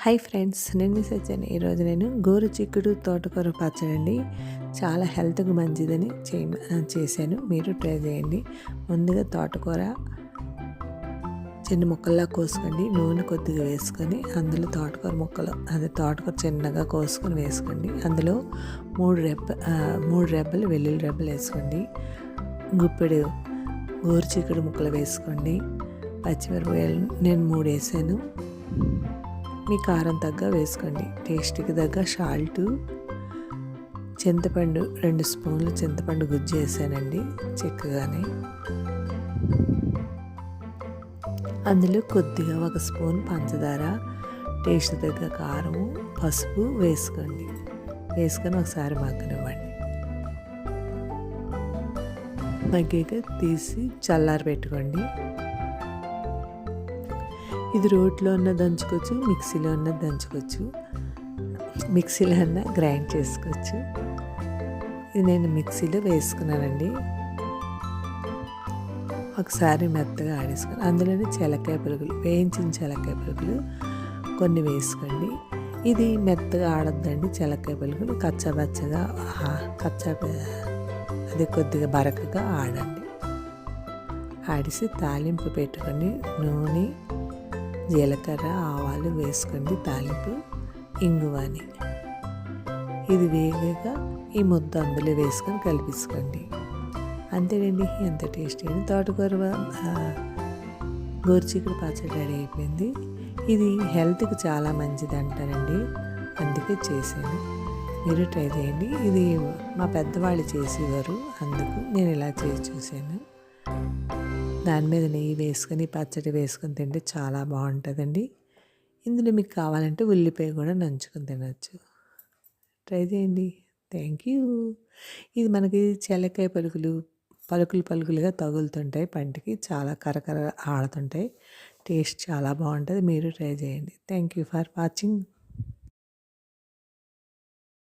Hi friends నేను miss వచ్చాను ఈరోజు నేను గోరు చిక్కుడు తోటకూర పచ్చడి అండి చాలా హెల్త్కి మంచిదని చే చేశాను. మీరు ట్రై చేయండి. ముందుగా తోటకూర చిన్న ముక్కల్లా కోసుకోండి. నూనె కొద్దిగా వేసుకొని అందులో తోటకూర ముక్కలు అది తోటకూర చిన్నగా కోసుకొని వేసుకోండి. అందులో మూడు రెబ్బ మూడు రెబ్బలు వెల్లుల్లి రెబ్బలు వేసుకోండి. గుప్పెడు గోరు చిక్కుడు ముక్కలు వేసుకోండి. పచ్చిమిరపకాయలు నేను మూడు వేసాను. మీ కారం తగ్గ వేసుకోండి. టేస్ట్కి తగ్గ షాల్టు చింతపండు రెండు స్పూన్లు చింతపండు గుజ్జు వేసానండి చిక్కగానే. అందులో కొద్దిగా ఒక స్పూన్ పంచదార టేస్ట్ తగ్గ కారం పసుపు వేసుకోండి. వేసుకొని ఒకసారి మగ్గనివ్వండి. మగ్గాక తీసి చల్లారి పెట్టుకోండి ఇది రోట్లో ఉన్న దంచుకోవచ్చు మిక్సీలో ఉన్న దంచుకోవచ్చు మిక్సీలో ఉన్న గ్రైండ్ చేసుకోవచ్చు. ఇది నేను మిక్సీలో వేసుకున్నానండి. ఒకసారి మెత్తగా ఆడేసుకుని అందులోనే చెలకాయ పురుగులు వేయించిన చెలకాయ పురుగులు కొన్ని వేసుకోండి. ఇది మెత్తగా ఆడొద్దండి చెలక్కాయ పులుగులు. కచ్చబచ్చగా కచ్చా అది కొద్దిగా బరకగా ఆడండి. ఆడిసి తాలింపు పెట్టుకొని నూనె జీలకర్ర ఆవాలు వేసుకోండి తాలింపు ఇంగువని. ఇది వేగగా ఈ ముద్ద అందులో వేసుకొని కలిపించుకోండి అంతేనండి ఎంత టేస్టీ అండి. తోటకూర గోరుచిక్కుడు పచ్చడి రెడీ అయిపోయింది. ఇది హెల్త్కి చాలా మంచిది అంటారండి. అందుకే చేశాను. మీరు ట్రై చేయండి. ఇది మా పెద్దవాళ్ళు చేసేవారు. అందుకు నేను ఇలా చేసి చూశాను. దాని మీద నెయ్యి వేసుకొని పచ్చడి వేసుకొని తింటే చాలా బాగుంటుందండి. ఇందులో మీకు కావాలంటే ఉల్లిపాయ కూడా నంచుకొని తినచ్చు. ట్రై చేయండి. Thank you. ఇది మనకి చెలకాయ పలుకులు పలుకులు పలుకులుగా తగులుతుంటాయి పంటికి. చాలా కరకర ఆడుతుంటాయి. టేస్ట్ చాలా బాగుంటుంది. మీరు ట్రై చేయండి. Thank you for watching.